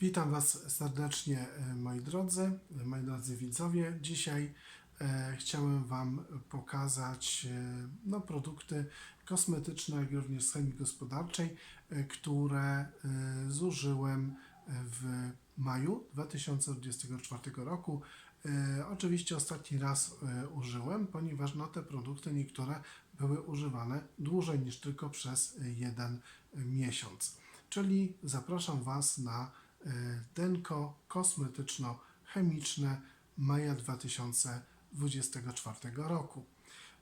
Witam Was serdecznie, e, moi drodzy, e, moi drodzy widzowie. Dzisiaj e, chciałem Wam pokazać e, no, produkty kosmetyczne, jak również z chemii gospodarczej, e, które e, zużyłem w maju 2024 roku. E, oczywiście ostatni raz e, użyłem, ponieważ no, te produkty niektóre były używane dłużej niż tylko przez e, jeden e, miesiąc. Czyli zapraszam Was na e, denko kosmetyczno-chemiczne maja 2024 roku.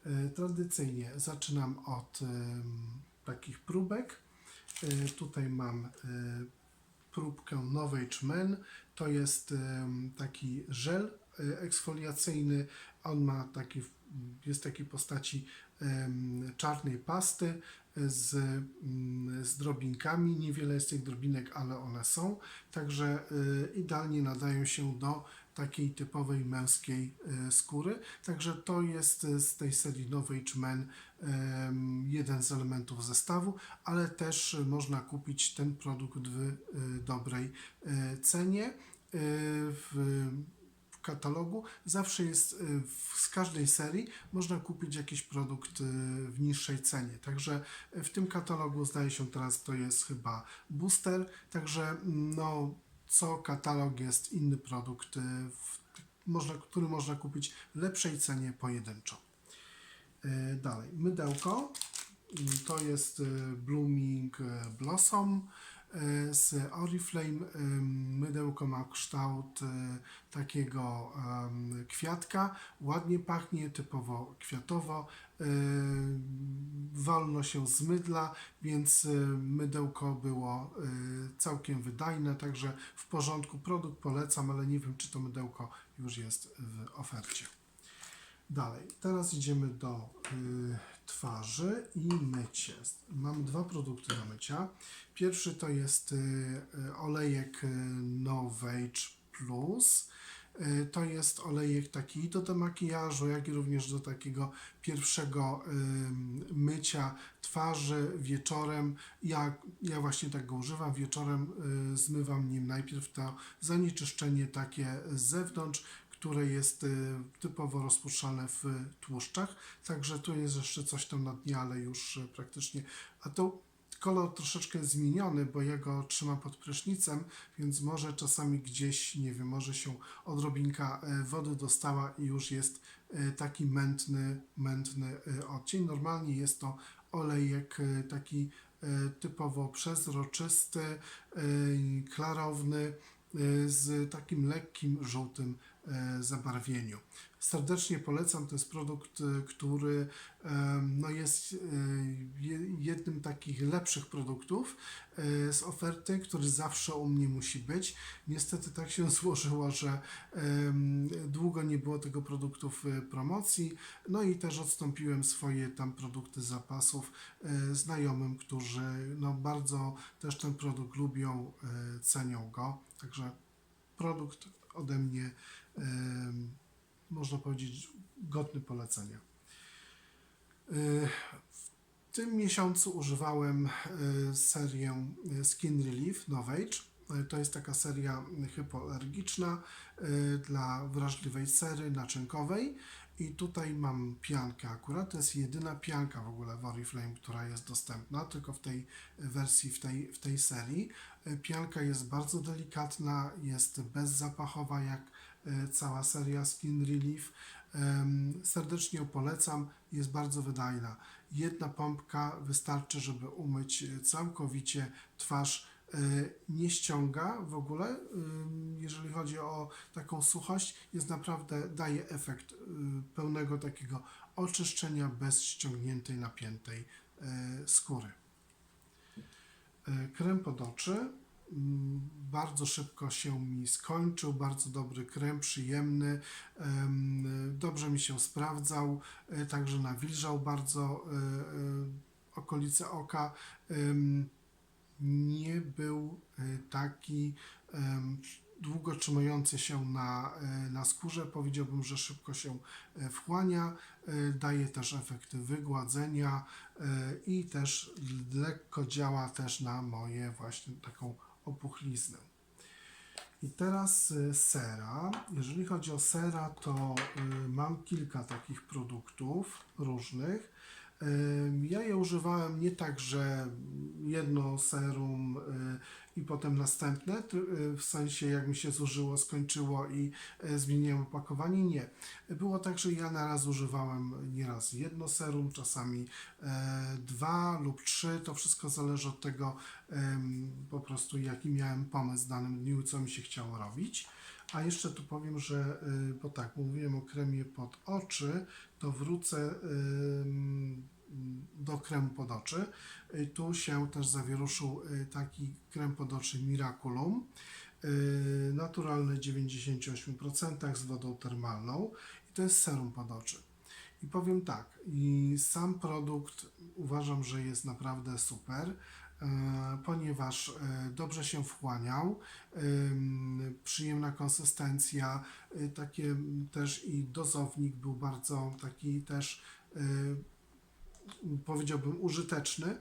E, Tradycyjnie zaczynam od em, takich próbek. Tutaj mam próbkę Men. To jest taki żel eksfoliacyjny. On ma taki, jest takiej postaci czarnej pasty z, mm, z drobinkami. Niewiele jest tych drobinek, ale one są. Także y, idealnie nadają się do takiej typowej męskiej y, skóry. Także to jest z tej serii Novage Men em, jeden z elementów zestawu, ale też można kupić ten produkt w y, dobrej cenie. W katalogu zawsze jest y, z każdej serii można kupić jakiś produkt y, w niższej cenie. Także y, w tym katalogu zdaje się teraz to jest chyba booster, także no co katalog jest inny produkt, można, który można kupić w lepszej cenie pojedynczo. Dalej, mydełko. To jest Blooming Blossom z Oriflame. Y, Mydełko ma kształt y, takiego kwiatka. Ładnie pachnie, typowo kwiatowo. Wolno się zmydla, więc mydełko było całkiem wydajne, także w porządku. Produkt polecam, ale nie wiem, czy to mydełko już jest w ofercie. Dalej, teraz idziemy do twarzy i mycie. Mam dwa produkty do mycia. Pierwszy to jest y, y, olejek y, Novage Plus. To jest olejek taki i do demakijażu, jak i również do takiego pierwszego mycia twarzy wieczorem. Ja, ja właśnie tak go używam. Wieczorem zmywam nim najpierw to zanieczyszczenie takie z zewnątrz, które jest y, typowo rozpuszczalne w tłuszczach. Także tu jest jeszcze coś tam na dnie, ale już y, praktycznie. A to kolor troszeczkę zmieniony, bo ja go trzymam pod prysznicem, więc może czasami gdzieś, nie wiem, może się odrobinka y, wody dostała i już jest y, taki mętny, mętny y, odcień. Normalnie jest to olejek taki typowo przezroczysty, klarowny, z takim lekkim żółtym e, zabarwieniu. Serdecznie polecam, to jest produkt, y, który em, no jest je- jednym takich lepszych produktów z oferty, który zawsze u mnie musi być. Niestety tak się złożyło, że długo nie było tego produktu w promocji, no i też odstąpiłem swoje tam produkty z zapasów znajomym, którzy no bardzo też ten produkt lubią, cenią go. Także produkt ode mnie, można powiedzieć, godny polecenia. Y, W tym miesiącu używałem y, serię y, Skin Relief Novage. To jest taka seria hypoalergiczna dla wrażliwej cery naczynkowej. I tutaj mam piankę akurat. To jest jedyna pianka w ogóle w Oriflame, która jest dostępna, tylko w tej wersji, w tej, w tej serii. Pianka jest bardzo delikatna, jest bezzapachowa jak cała seria Skin Relief. Serdecznie ją polecam, jest bardzo wydajna. Jedna pompka wystarczy, żeby umyć całkowicie twarz. Y, Nie ściąga w ogóle, jeżeli chodzi o taką suchość, jest naprawdę, daje efekt y, pełnego takiego oczyszczenia bez ściągniętej, napiętej skóry. Krem pod oczy bardzo szybko się mi skończył. Bardzo dobry krem, przyjemny. em, Dobrze mi się sprawdzał, y, także nawilżał bardzo y, y, okolice oka. Nie był taki długo trzymający się na, na skórze. Powiedziałbym, że szybko się wchłania. Daje też efekty wygładzenia i też lekko działa też na moje właśnie taką opuchliznę. I teraz y, sera. Jeżeli chodzi o sera, to y, mam kilka takich produktów różnych. Ym, Ja je używałem nie tak, że jedno serum y, i potem następne, y, w sensie jak mi się zużyło, skończyło i y, zmieniłem opakowanie. Nie. Było tak, że ja na raz używałem nieraz jedno serum, czasami e, dwa lub trzy. To wszystko zależy od tego po prostu jaki miałem pomysł w danym dniu, co mi się chciało robić. A jeszcze tu powiem, że, y, bo tak, mówiłem o kremie pod oczy, to wrócę do kremu pod oczy. Y, Tu się też zawieruszył y, taki krem pod oczy Miraculum. y, Naturalny 98% z wodą termalną i to jest serum pod oczy. I powiem tak, i sam produkt uważam, że jest naprawdę super, e, ponieważ e, dobrze się wchłaniał, ym, przyjemna konsystencja, takie też i dozownik był bardzo taki też powiedziałbym użyteczny.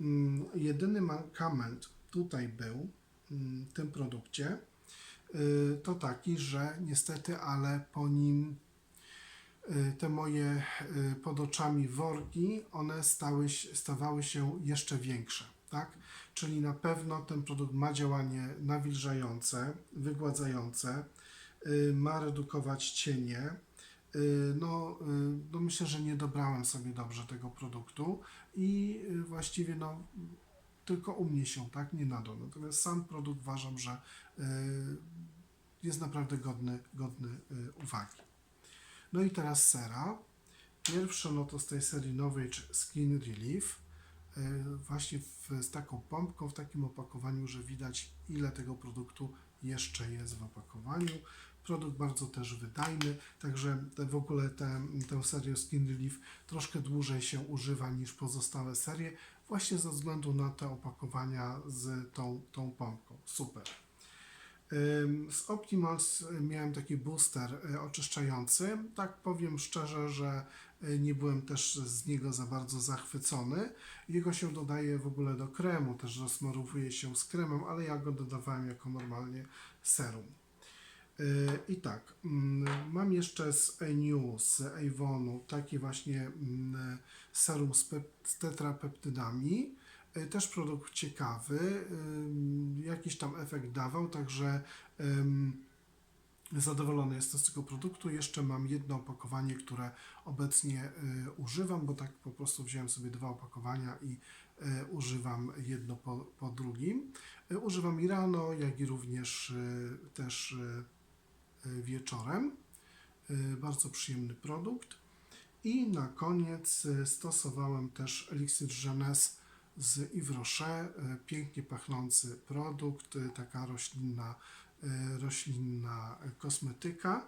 Mm, Jedyny mankament tutaj był mm, w tym produkcie y, to taki, że niestety, ale po nim y, te moje y, pod oczami worki, one stały, stawały się jeszcze większe, tak? Czyli na pewno ten produkt ma działanie nawilżające, wygładzające, ma redukować cienie. Y, No, y, no myślę, że nie dobrałem sobie dobrze tego produktu i y, właściwie no tylko u mnie się tak nie nadał. Natomiast sam produkt uważam, że jest naprawdę godny, godny uwagi. No i teraz sera. Pierwsze no to z tej serii Novage Skin Relief. Właśnie w, z taką pompką, w takim opakowaniu, że widać ile tego produktu jeszcze jest w opakowaniu. Produkt bardzo też wydajny, także te, w ogóle tę tę serię Skin Relief troszkę dłużej się używa niż pozostałe serie, właśnie ze względu na te opakowania z tą, tą pompką. Super. Z Optimals y, miałem taki booster y, oczyszczający. Tak powiem szczerze, że y, nie byłem też z niego za bardzo zachwycony. Jego się dodaje w ogóle do kremu, też rozmarowuje się z kremem, ale ja go dodawałem jako normalnie serum. I tak, mm, mam jeszcze z Eniu, z Avonu taki właśnie mm, serum z, z tetrapeptydami. Y, Też produkt ciekawy, ym, jakiś tam efekt dawał, także zadowolony jestem z tego produktu. Jeszcze mam jedno opakowanie, które obecnie y, używam, bo tak po prostu wziąłem sobie dwa opakowania i używam jedno po, po drugim. Używam i rano, jak i również też wieczorem. Y, Bardzo przyjemny produkt. I na koniec y, stosowałem też eliksir Jeunesse z Yves Rocher. y, Pięknie pachnący produkt, y, taka roślinna, y, roślinna kosmetyka.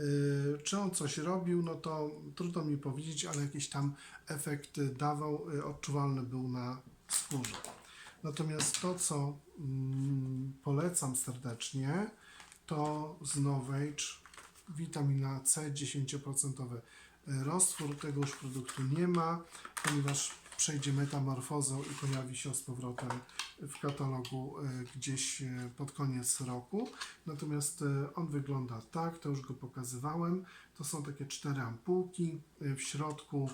Y, Czy on coś robił, no to trudno mi powiedzieć, ale jakiś tam efekt dawał, y, odczuwalny był na skórze. Natomiast to, co mm, polecam serdecznie, to z Novage witamina C 10% roztwór. Tego już produktu nie ma, ponieważ przejdzie metamorfozą i pojawi się z powrotem w katalogu e, gdzieś e, pod koniec roku. Natomiast e, on wygląda tak, to już go pokazywałem. To są takie cztery ampułki. E, W środku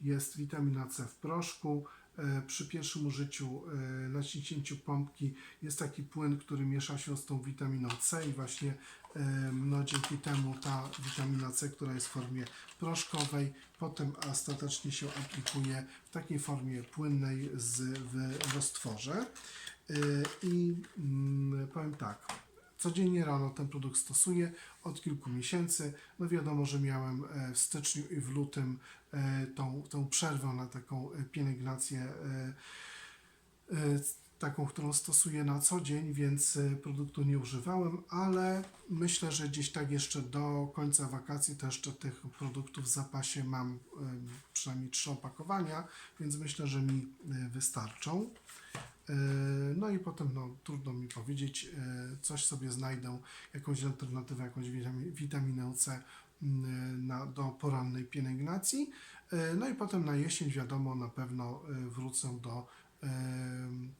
jest witamina C w proszku. E, Przy pierwszym użyciu e, naciśnięciu pompki jest taki płyn, który miesza się z tą witaminą C i właśnie e, no, dzięki temu ta witamina C, która jest w formie proszkowej, potem ostatecznie się aplikuje w takiej formie płynnej z, w roztworze. I mm, powiem tak, codziennie rano ten produkt stosuję od kilku miesięcy. No wiadomo, że miałem e, w styczniu i w lutym e, tą, tą przerwę na taką e, pielęgnację taką, którą stosuję na co dzień, więc e, produktu nie używałem, ale myślę, że gdzieś tak jeszcze do końca wakacji to jeszcze tych produktów w zapasie mam przynajmniej trzy opakowania, więc myślę, że mi e, wystarczą. E, No i potem no, trudno mi powiedzieć, coś sobie znajdę, jakąś alternatywę, jakąś witami- witaminę C na, do porannej pielęgnacji. No i potem na jesień wiadomo na pewno wrócę do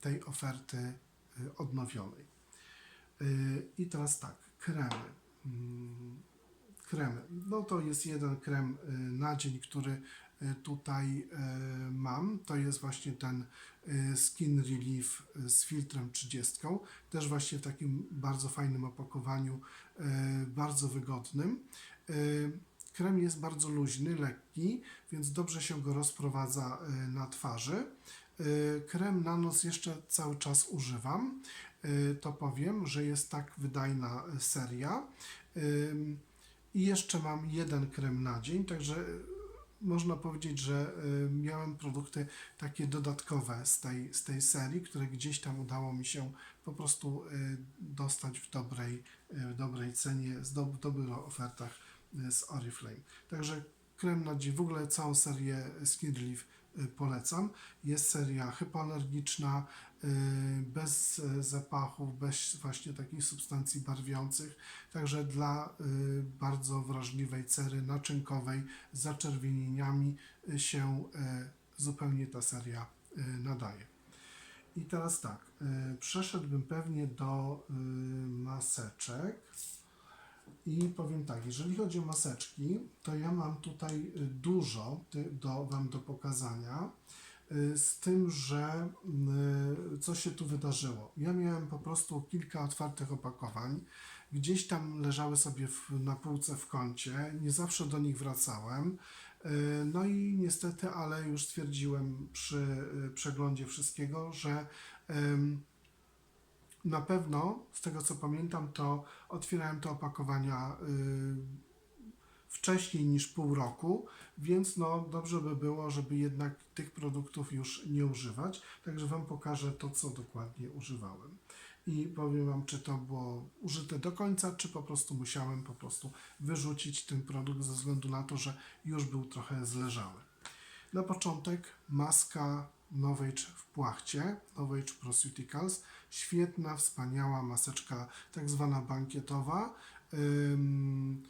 tej oferty e, odnowionej. Y, I teraz tak, kremy. Mm, Kremy. No to jest jeden krem y, na dzień, który y, tutaj y, mam. To jest właśnie ten y, Skin Relief y, z filtrem 30. Też właśnie w takim bardzo fajnym opakowaniu, y, bardzo wygodnym. Y, Krem jest bardzo luźny, lekki, więc dobrze się go rozprowadza y, na twarzy. Y, Krem na nos jeszcze cały czas używam. Y, To powiem, że jest tak wydajna y, seria. I jeszcze mam jeden krem na dzień, także można powiedzieć, że miałem produkty takie dodatkowe z tej, z tej serii, które gdzieś tam udało mi się po prostu dostać w dobrej, w dobrej cenie, z dob- dobrych ofertach z Oriflame. Także krem na dzień, w ogóle całą serię Skin Relief polecam. Jest seria hypoalergiczna, y, bez zapachów, bez właśnie takich substancji barwiących. Także dla y, bardzo wrażliwej cery naczynkowej z zaczerwienieniami y, się zupełnie ta seria nadaje. I teraz tak, przeszedłbym pewnie do maseczek. I powiem tak, jeżeli chodzi o maseczki, to ja mam tutaj y, dużo ty- do, Wam do pokazania. y, Z tym, że y, co się tu wydarzyło. Ja miałem po prostu kilka otwartych opakowań. Gdzieś tam leżały sobie w, na półce w kącie. Nie zawsze do nich wracałem. Y, No i niestety, ale już stwierdziłem przy y, przeglądzie wszystkiego, że na pewno, z tego co pamiętam, to otwierałem te opakowania y, wcześniej niż pół roku, więc no dobrze by było, żeby jednak tych produktów już nie używać. Także Wam pokażę to, co dokładnie używałem. I powiem Wam, czy to było użyte do końca, czy po prostu musiałem po prostu wyrzucić ten produkt ze względu na to, że już był trochę zleżały. Na początek maska Novage w płachcie, Novage Proceuticals. Świetna, wspaniała maseczka, tak zwana bankietowa. Ym,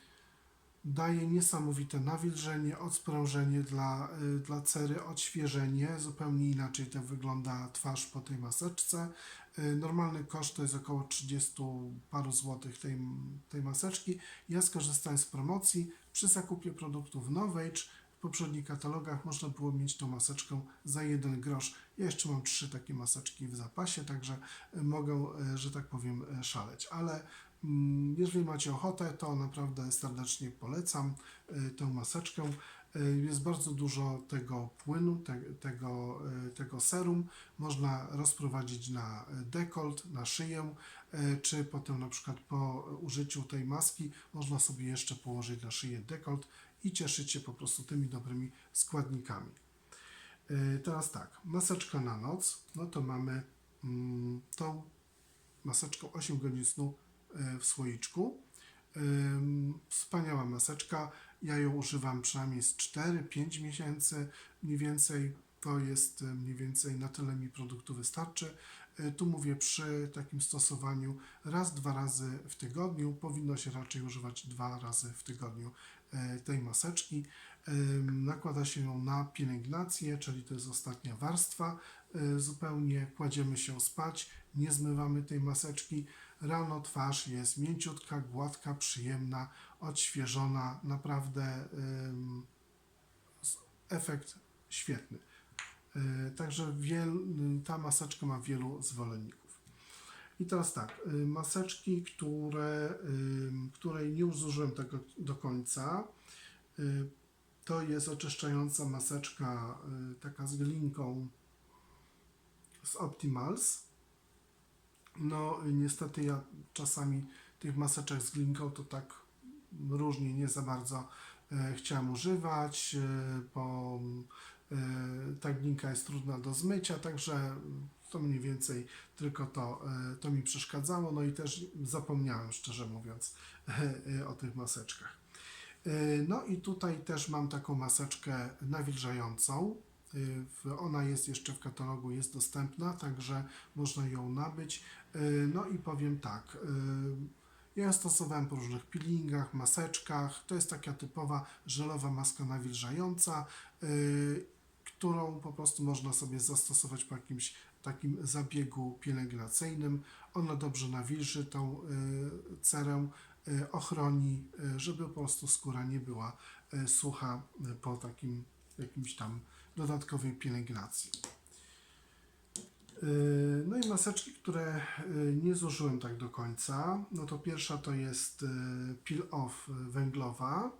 daje niesamowite nawilżenie, odsprężenie dla, y, dla cery, odświeżenie. Zupełnie inaczej to wygląda twarz po tej maseczce. Y, Normalny koszt to jest około 30 paru złotych tej, tej maseczki. Ja skorzystałem z promocji. Przy zakupie produktów Novage poprzednich katalogach można było mieć tą maseczkę za jeden grosz. Ja jeszcze mam trzy takie maseczki w zapasie, także y, mogę, y, że tak powiem, y, szaleć. Ale mm, jeżeli macie ochotę, to naprawdę serdecznie polecam tę maseczkę. Jest bardzo dużo tego płynu, te, tego, tego serum. Można rozprowadzić na dekolt, na szyję, czy potem na przykład po użyciu tej maski można sobie jeszcze położyć na szyję dekolt i cieszyć się po prostu tymi dobrymi składnikami. Y, Teraz tak, maseczka na noc, no to mamy mm, tą maseczką 8 godzin snu y, w słoiczku. Ym, Wspaniała maseczka. Ja ją używam przynajmniej z 4-5 miesięcy. Mniej więcej to jest mniej więcej na tyle mi produktu wystarczy. Tu mówię przy takim stosowaniu raz, dwa razy w tygodniu. Powinno się raczej używać dwa razy w tygodniu tej maseczki. Nakłada się ją na pielęgnację, czyli to jest ostatnia warstwa. Y, Zupełnie kładziemy się spać, nie zmywamy tej maseczki. Rano twarz jest mięciutka, gładka, przyjemna, odświeżona. Naprawdę efekt świetny. Y, Także wiel, ta maseczka ma wielu zwolenników. I teraz tak, y, maseczki, które, której nie zużyłem tego do końca, y, to jest oczyszczająca maseczka, y, taka z glinką z Optimals. No, niestety ja czasami tych maseczek z glinką to tak różnie, nie za bardzo e, chciałem używać, e, bo e, ta glinka jest trudna do zmycia, także to mniej więcej tylko to, e, to mi przeszkadzało, no i też zapomniałem, szczerze mówiąc, e, o tych maseczkach. E, No i tutaj też mam taką maseczkę nawilżającą. E, Ona jest jeszcze w katalogu, jest dostępna, także można ją nabyć. E, No i powiem tak, e, ja stosowałem po różnych peelingach, maseczkach. To jest taka typowa żelowa maska nawilżająca, e, którą po prostu można sobie zastosować po jakimś takim zabiegu pielęgnacyjnym. Ona dobrze nawilży tą y, cerę, y, ochroni, y, żeby po prostu skóra nie była sucha po takim jakimś tam dodatkowej pielęgnacji. No i maseczki, które nie zużyłem tak do końca. No to pierwsza to jest peel off y, węglowa.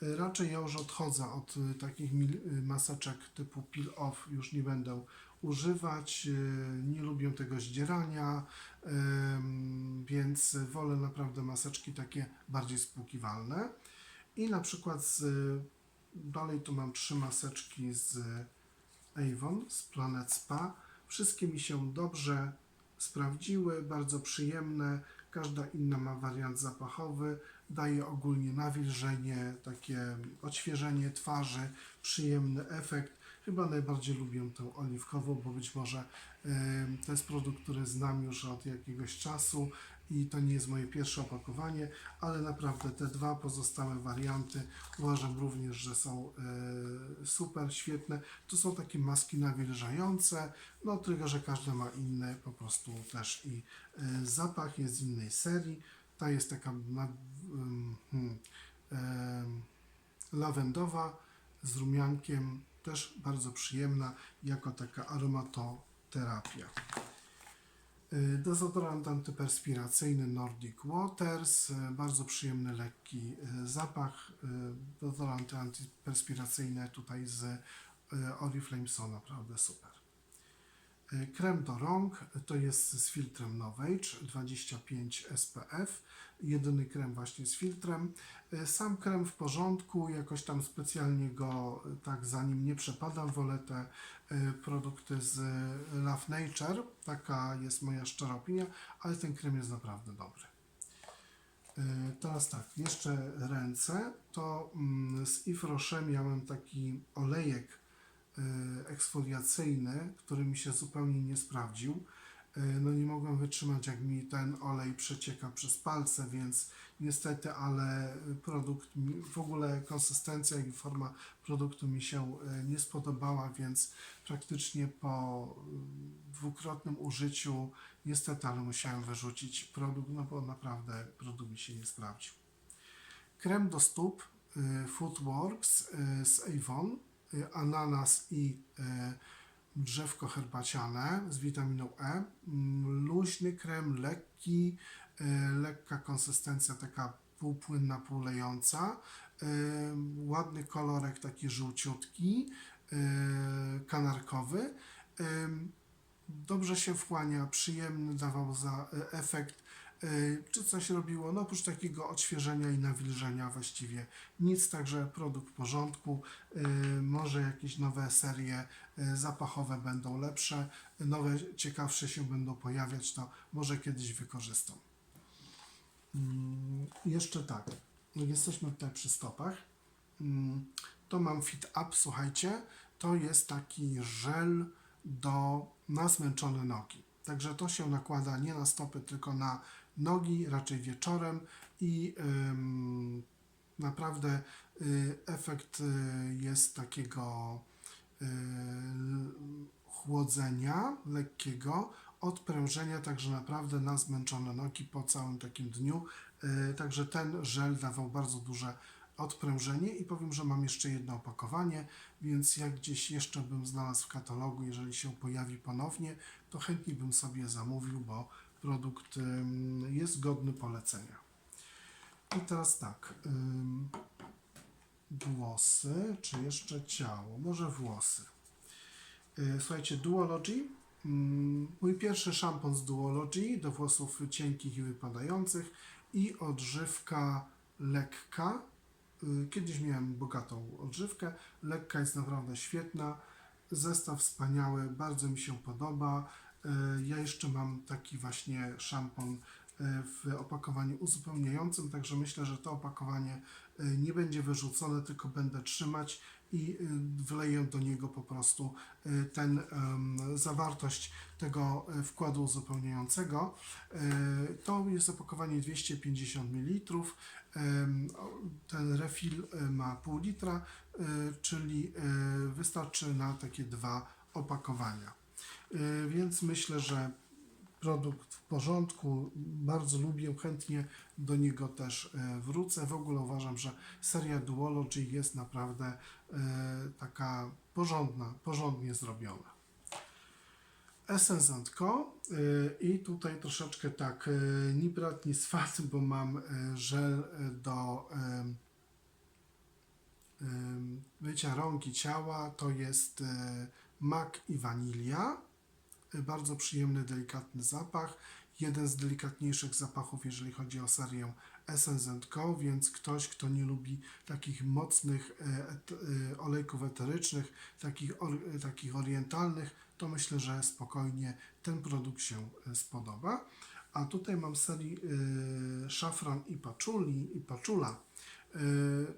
Raczej ja już odchodzę od y, takich y, maseczek typu peel off, już nie będę używać. y, Nie lubię tego zdzierania, więc wolę naprawdę maseczki takie bardziej spłukiwalne. I na przykład z, dalej tu mam trzy maseczki z Avon, z Planet Spa. Wszystkie mi się dobrze sprawdziły, bardzo przyjemne. Każda inna ma wariant zapachowy, daje ogólnie nawilżenie, takie odświeżenie twarzy, przyjemny efekt. Chyba najbardziej lubię tę oliwkową, bo być może em, to jest produkt, który znam już od jakiegoś czasu i to nie jest moje pierwsze opakowanie, ale naprawdę te dwa pozostałe warianty uważam również, że są e, super, świetne. To są takie maski nawilżające, no tylko, że każda ma inny po prostu też i e, zapach jest z innej serii. Ta jest taka na, mm, hmm, em, lawendowa z rumiankiem, też bardzo przyjemna jako taka aromatoterapia. Y, Dezodorant antyperspiracyjny Nordic Waters, y, bardzo przyjemny, lekki y, zapach. Dezodoranty antyperspiracyjne tutaj z Oriflame są naprawdę super. Krem do rąk to jest z filtrem Novage 25 SPF. Jedyny krem właśnie z filtrem. Y, Sam krem w porządku, jakoś tam specjalnie go y, tak za nim nie przepadam. Wolę te y, produkty z Love Nature. Taka jest moja szczera opinia, ale ten krem jest naprawdę dobry. Teraz tak, jeszcze ręce. To mm, z Rocher miałem taki olejek eksfoliacyjny, który mi się zupełnie nie sprawdził. Y, No nie mogłem wytrzymać, jak mi ten olej przecieka przez palce, więc niestety, ale produkt, w ogóle konsystencja i forma produktu mi się y, nie spodobała, więc praktycznie po dwukrotnym użyciu niestety, ale musiałem wyrzucić produkt, no bo naprawdę produkt mi się nie sprawdził. Krem do stóp Footworks z Avon, ananas i y, drzewko herbaciane z witaminą E. Mm, Luźny krem, lekki, y, lekka konsystencja, taka półpłynna, półlejąca. Y, Ładny kolorek, taki żółciutki, kanarkowy. Dobrze się wchłania, przyjemny dawał za efekt. Y, Czy coś robiło? No oprócz takiego odświeżenia i nawilżenia właściwie nic, także produkt w porządku. Y, Może jakieś nowe serie y, zapachowe będą lepsze, nowe ciekawsze się będą pojawiać, to może kiedyś wykorzystam. Mm, Jeszcze tak, jesteśmy tutaj przy stopach. Mm, To mam Fit Up, słuchajcie, to jest taki żel do na zmęczone nogi. Także to się nakłada nie na stopy, tylko na nogi, raczej wieczorem i naprawdę y, efekt y, jest takiego y, chłodzenia lekkiego, odprężenia, także naprawdę na zmęczone nogi po całym takim dniu. Także ten żel dawał bardzo duże odprężenie i powiem, że mam jeszcze jedno opakowanie, więc jak gdzieś jeszcze bym znalazł w katalogu, jeżeli się pojawi ponownie, to chętnie bym sobie zamówił, bo produkt jest godny polecenia. I teraz tak, włosy, czy jeszcze ciało? Może włosy. Y, Słuchajcie, Duology. mm, Mój pierwszy szampon z Duology do włosów cienkich i wypadających i odżywka lekka. Y, Kiedyś miałem bogatą odżywkę. Lekka jest naprawdę świetna. Zestaw wspaniały, bardzo mi się podoba. Y, Ja jeszcze mam taki właśnie szampon y, w opakowaniu uzupełniającym, także myślę, że to opakowanie y, nie będzie wyrzucone, tylko będę trzymać i wleję do niego po prostu ten zawartość tego wkładu uzupełniającego. To jest opakowanie 250 ml. Ten refill y, ma pół litra, czyli wystarczy na takie dwa opakowania. Y, więc myślę, że produkt w porządku, bardzo lubię, chętnie do niego też e, wrócę. W ogóle uważam, że seria Duology jest naprawdę e, taka porządna, porządnie zrobiona. Essence Co. y, i tutaj troszeczkę tak, y, ni brat, ni swat, bo mam y, żel y, do mycia rąk i ciała. To jest y, mak i wanilia. Bardzo przyjemny, delikatny zapach. Jeden z delikatniejszych zapachów, jeżeli chodzi o serię Essence Co, więc ktoś, kto nie lubi takich mocnych e, e, olejków eterycznych, takich, e, takich orientalnych, to myślę, że spokojnie ten produkt się spodoba. A tutaj mam serii szafran i paczuli i paczula.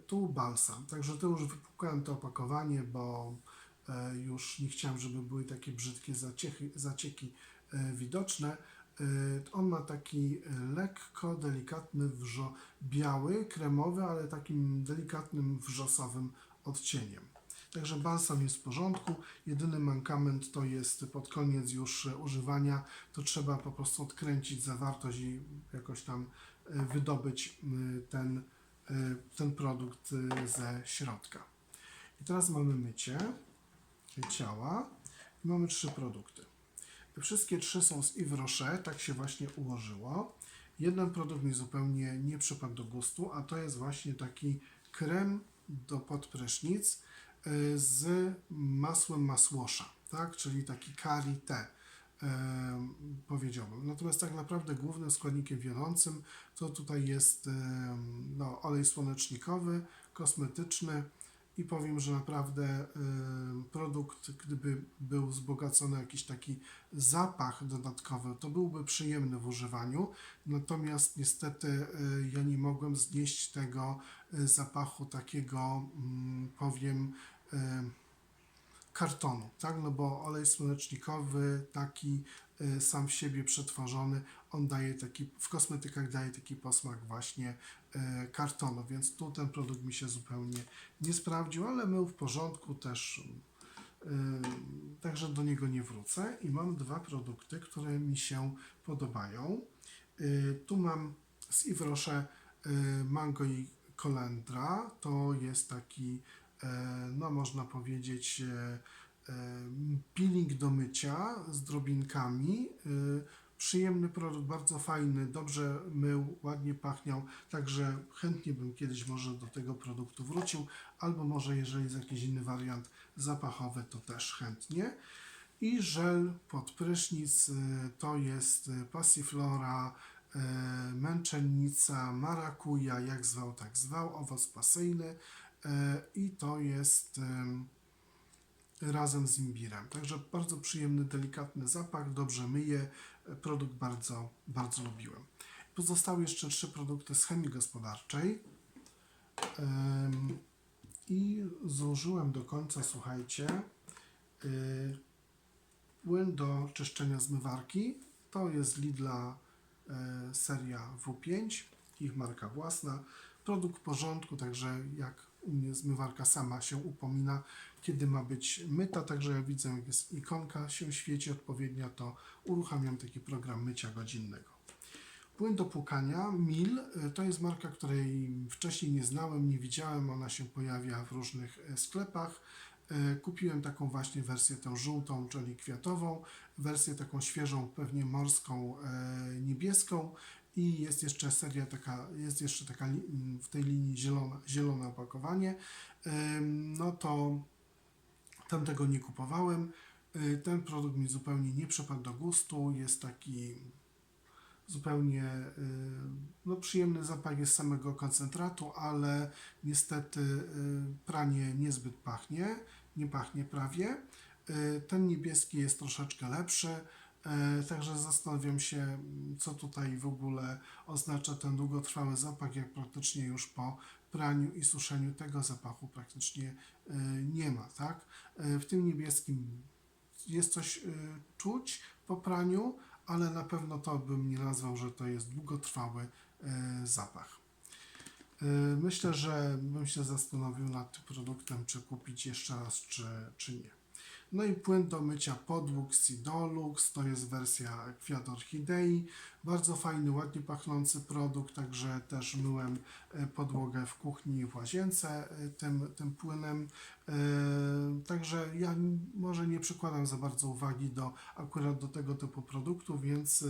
Tu balsam. Także tu już wypukałem to opakowanie, bo już nie chciałem, żeby były takie brzydkie zaciechy, zacieki e, widoczne. E, On ma taki e, lekko delikatny wrzo, biały, kremowy, ale takim delikatnym wrzosowym odcieniem. Także balsam jest w porządku. Jedyny mankament to jest pod koniec już e, używania, to trzeba po prostu odkręcić zawartość i jakoś tam e, wydobyć ten, e, ten produkt e, ze środka. I teraz mamy mycie ciała i mamy trzy produkty. Wszystkie trzy są z Yves Rocher, tak się właśnie ułożyło. Jeden produkt mi zupełnie nie przypadł do gustu, a to jest właśnie taki krem do podprysznic y, z masłem masłosza, tak? czyli taki curry powiedziałbym. Natomiast tak naprawdę głównym składnikiem wiodącym to tutaj jest em, no, olej słonecznikowy, kosmetyczny i powiem, że naprawdę produkt, gdyby był wzbogacony jakiś taki zapach dodatkowy, to byłby przyjemny w używaniu. Natomiast niestety y, ja nie mogłem znieść tego y, zapachu takiego, mm, powiem, y, kartonu, tak? No bo olej słonecznikowy, taki sam w siebie przetworzony, on daje taki, w kosmetykach daje taki posmak właśnie y, kartonu, więc tu ten produkt mi się zupełnie nie sprawdził, ale mył w porządku też, y, także do niego nie wrócę. I mam dwa produkty, które mi się podobają. Y, tu mam z Yves Rocher Mango i Kolendra, to jest taki e, no można powiedzieć, e, e, peeling do mycia z drobinkami. Przyjemny produkt, bardzo fajny, dobrze mył, ładnie pachniał, także chętnie bym kiedyś może do tego produktu wrócił, albo może jeżeli jest jakiś inny wariant zapachowy, to też chętnie. I żel pod prysznic y, to jest y, Passiflora, y, męczennica, marakuja, jak zwał, tak zwał, owoc pasyjny i to jest razem z imbirem. Także bardzo przyjemny, delikatny zapach, dobrze myje, produkt bardzo, bardzo lubiłem. Pozostały jeszcze trzy produkty z chemii gospodarczej. I zużyłem do końca, słuchajcie, y, płyn do czyszczenia zmywarki. To jest Lidla e, seria W5, ich marka własna. Produkt w porządku, także jak u mnie zmywarka sama się upomina, kiedy ma być myta, także jak widzę, jak jest ikonka się świeci odpowiednio, to uruchamiam taki program mycia godzinnego. Płyn do płukania Mil y, to jest marka, której wcześniej nie znałem, nie widziałem. Ona się pojawia w różnych e, sklepach. E, Kupiłem taką właśnie wersję tą żółtą, czyli kwiatową, wersję taką świeżą, pewnie morską, e, niebieską i jest jeszcze seria taka, jest jeszcze taka w tej linii zielone opakowanie. No to tamtego nie kupowałem. E, Ten produkt mi zupełnie nie przypadł do gustu. Jest taki zupełnie y, no, przyjemny zapach jest samego koncentratu, ale niestety y, pranie niezbyt pachnie, nie pachnie prawie. Y, Ten niebieski jest troszeczkę lepszy, y, także zastanawiam się, co tutaj w ogóle oznacza ten długotrwały zapach, jak praktycznie już po praniu i suszeniu tego zapachu praktycznie y, nie ma, tak? Y, W tym niebieskim jest coś y, czuć po praniu, ale na pewno to bym nie nazwał, że to jest długotrwały e, zapach. E, Myślę, że bym się zastanowił nad tym produktem, czy kupić jeszcze raz, czy, czy nie. No i płyn do mycia podłóg Sidolux, to jest wersja Kwiat Orchidei. Bardzo fajny, ładnie pachnący produkt, także też myłem e, podłogę w kuchni i w łazience e, tym, tym płynem. E, Także ja może nie przykładam za bardzo uwagi do akurat do tego typu produktu, więc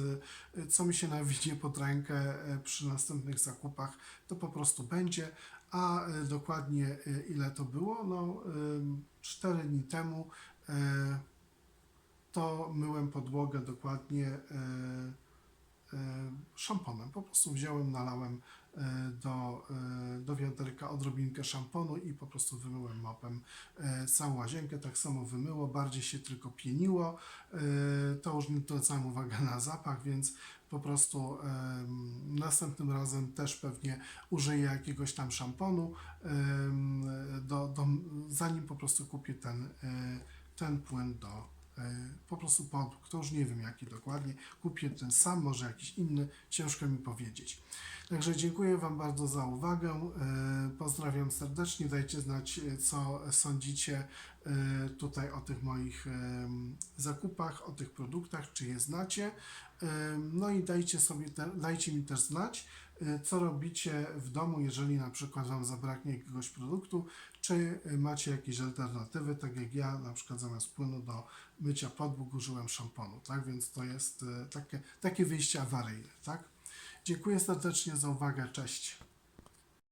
co mi się nawidzie pod rękę przy następnych zakupach, to po prostu będzie. A dokładnie ile to było? No, 4 dni temu to myłem podłogę dokładnie e, e, szamponem. Po prostu wziąłem, nalałem e, do, e, do wiaderka odrobinkę szamponu i po prostu wymyłem mopem e, całą łazienkę. Tak samo wymyło, bardziej się tylko pieniło. E, To już nie zwracałem uwagę na zapach, więc po prostu następnym razem też pewnie użyję jakiegoś tam szamponu, do, do, zanim po prostu kupię ten, e, ten płyn do e, po prostu podłóg. To już nie wiem jaki dokładnie. Kupię ten sam, może jakiś inny, ciężko mi powiedzieć. Także dziękuję Wam bardzo za uwagę. E, Pozdrawiam serdecznie. Dajcie znać, e, co sądzicie tutaj o tych moich zakupach, o tych produktach, czy je znacie. No i dajcie sobie, te, dajcie mi też znać, co robicie w domu, jeżeli na przykład Wam zabraknie jakiegoś produktu, czy e, macie jakieś alternatywy, tak jak ja, na przykład zamiast płynu do mycia podłóg użyłem szamponu, tak? Więc to jest e, takie, takie wyjście awaryjne, tak? Dziękuję serdecznie za uwagę, cześć.